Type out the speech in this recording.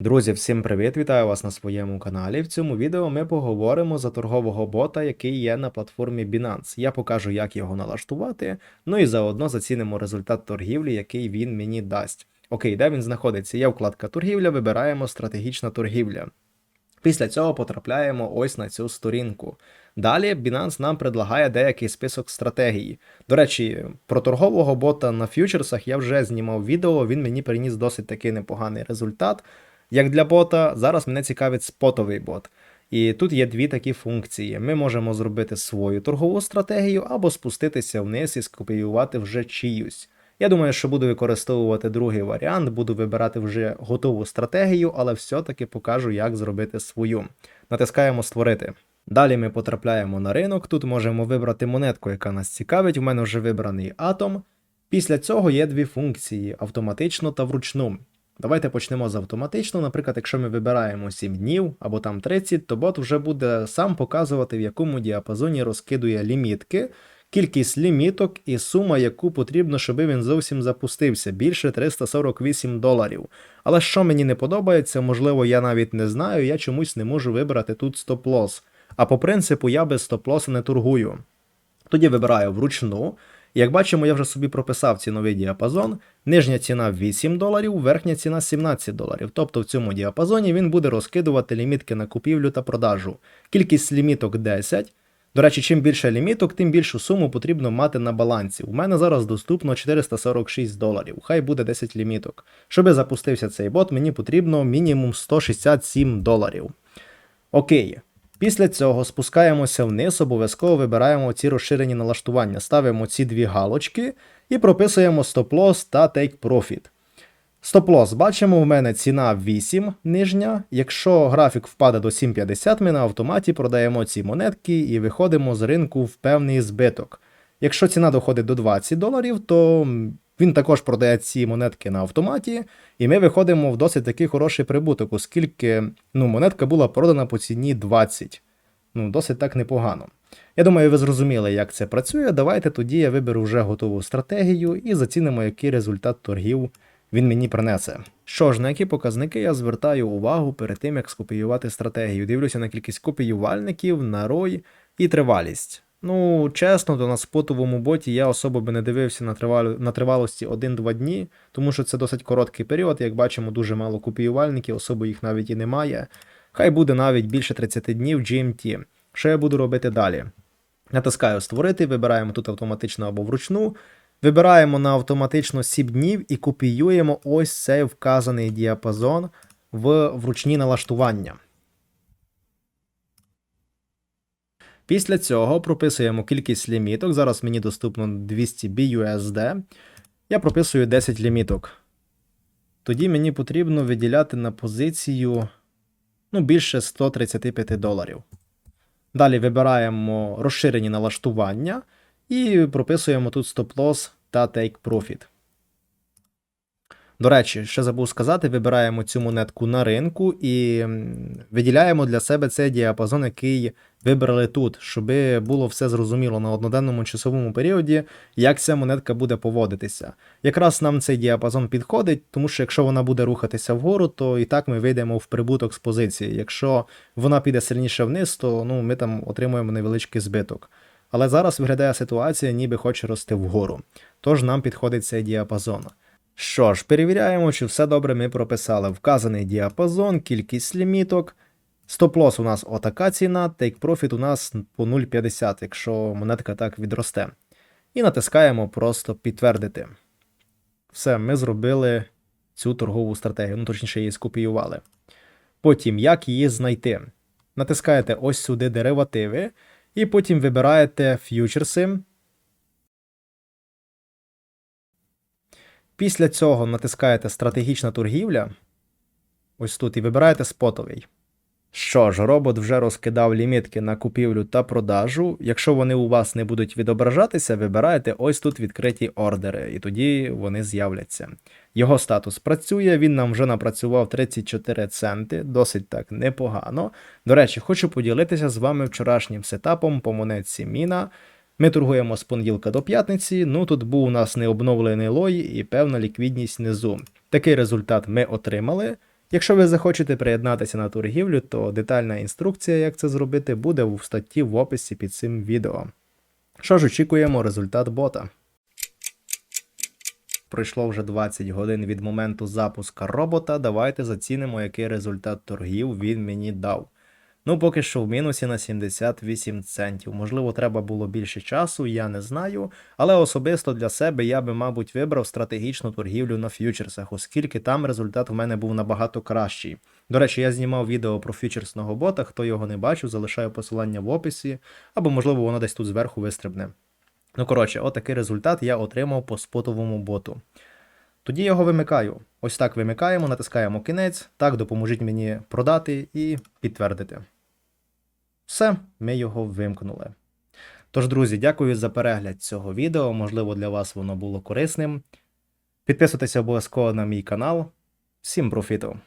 Друзі, всім привіт! Вітаю вас на своєму каналі. В цьому відео ми поговоримо за торгового бота, який є на платформі Binance. Я покажу, як його налаштувати, ну і заодно зацінимо результат торгівлі, який він мені дасть. Окей, де він знаходиться? Є вкладка торгівля, вибираємо стратегічна торгівля. Після цього потрапляємо ось на цю сторінку. Далі Binance нам предлагає деякий список стратегій. До речі, про торгового бота на фьючерсах я вже знімав відео, він мені приніс досить такий непоганий результат. Як для бота, зараз мене цікавить спотовий бот. І тут є дві такі функції. Ми можемо зробити свою торгову стратегію або спуститися вниз і скопіювати вже чиюсь. Я думаю, що буду використовувати другий варіант, буду вибирати вже готову стратегію, але все-таки покажу, як зробити свою. Натискаємо Створити. Далі ми потрапляємо на ринок. Тут можемо вибрати монетку, яка нас цікавить. У мене вже вибраний атом. Після цього є дві функції: автоматично та вручну. Давайте почнемо з автоматично. Наприклад, якщо ми вибираємо 7 днів або там 30, то бот вже буде сам показувати, в якому діапазоні розкидує лімітки, кількість ліміток і сума, яку потрібно, щоб він зовсім запустився, більше 348 доларів. Але що мені не подобається, можливо, я навіть не знаю, я чомусь не можу вибрати тут стоп-лосс. А по принципу я без стоп-лоса не торгую. Тоді вибираю вручну. Як бачимо, я вже собі прописав ціновий діапазон. Нижня ціна 8 доларів, верхня ціна 17 доларів. Тобто в цьому діапазоні він буде розкидувати лімітки на купівлю та продажу. Кількість ліміток 10. До речі, чим більше ліміток, тим більшу суму потрібно мати на балансі. У мене зараз доступно 446 доларів, хай буде 10 ліміток. Щоб запустився цей бот, мені потрібно мінімум 167 доларів. Окей. Після цього спускаємося вниз, обов'язково вибираємо ці розширені налаштування, ставимо ці дві галочки і прописуємо стоп-лосс та take profit. Стоп-лосс, бачимо, в мене ціна 8 нижня. Якщо графік впаде до 7,50, ми на автоматі продаємо ці монетки і виходимо з ринку в певний збиток. Якщо ціна доходить до 20 доларів, то він також продає ці монетки на автоматі, і ми виходимо в досить такий хороший прибуток, оскільки ну, монетка була продана по ціні 20. Ну, досить так непогано. Я думаю, ви зрозуміли, як це працює. Давайте тоді я виберу вже готову стратегію і зацінимо, який результат торгів він мені принесе. Що ж, на які показники я звертаю увагу перед тим, як скопіювати стратегію. Дивлюся на кількість копіювальників, на рой і тривалість. Ну, чесно, то на спотовому боті я особо би не дивився на тривал... на тривалості 1-2 дні, тому що це досить короткий період. Як бачимо, дуже мало копіювальників, особо їх навіть і немає. Хай буде навіть більше 30 днів GMT. Що я буду робити далі? Натискаю Створити, вибираємо тут автоматично або вручну. Вибираємо на автоматично 7 днів і копіюємо ось цей вказаний діапазон в вручні налаштування. Після цього прописуємо кількість ліміток. Зараз мені доступно 200 BUSD. Я прописую 10 ліміток. Тоді мені потрібно виділяти на позицію ну, більше 135 доларів. Далі вибираємо розширені налаштування і прописуємо тут стоп-лосс та take profit. До речі, ще забув сказати, вибираємо цю монетку на ринку і виділяємо для себе цей діапазон, який вибрали тут, щоб було все зрозуміло на одноденному часовому періоді, як ця монетка буде поводитися. Якраз нам цей діапазон підходить, тому що якщо вона буде рухатися вгору, то і так ми вийдемо в прибуток з позиції. Якщо вона піде сильніше вниз, то ну, ми там отримуємо невеличкий збиток. Але зараз виглядає ситуація, ніби хоче рости вгору. Тож нам підходить цей діапазон. Що ж, перевіряємо, чи все добре ми прописали. Вказаний діапазон, кількість ліміток. Стоп-лосс у нас отака ціна, take profit у нас по 0,50, якщо монетка так відросте. І натискаємо просто підтвердити. Все, ми зробили цю торгову стратегію, ну точніше її скопіювали. Потім, як її знайти? Натискаєте ось сюди деривативи, і потім вибираєте ф'ючерси. Після цього натискаєте стратегічна торгівля. Ось тут і вибираєте спотовий. Що ж, робот вже розкидав лімітки на купівлю та продажу. Якщо вони у вас не будуть відображатися, вибираєте ось тут відкриті ордери, і тоді вони з'являться. Його статус працює, він нам вже напрацював 34 центи, досить так непогано. До речі, хочу поділитися з вами вчорашнім сетапом по монетці Міна. Ми торгуємо з понеділка до п'ятниці. Ну тут був у нас необновлений лой і певна ліквідність внизу. Такий результат ми отримали. Якщо ви захочете приєднатися на торгівлю, то детальна інструкція, як це зробити, буде в статті в описі під цим відео. Що ж, очікуємо результат бота. Пройшло вже 20 годин від моменту запуска робота. Давайте зацінимо, який результат торгів він мені дав. Ну, поки що в мінусі на 78 центів. Можливо, треба було більше часу, я не знаю. Але особисто для себе я би, мабуть, вибрав стратегічну торгівлю на ф'ючерсах, оскільки там результат у мене був набагато кращий. До речі, я знімав відео про ф'ючерсного бота. Хто його не бачив, залишаю посилання в описі, або, можливо, воно десь тут зверху вистрибне. Ну, коротше, отакий результат я отримав по спотовому боту. Тоді його вимикаю. Ось так вимикаємо, натискаємо кінець, так допоможіть мені продати і підтвердити. Все, ми його вимкнули. Тож, друзі, дякую за перегляд цього відео. Можливо, для вас воно було корисним. Підписуйтесь обов'язково на мій канал. Всім профіту!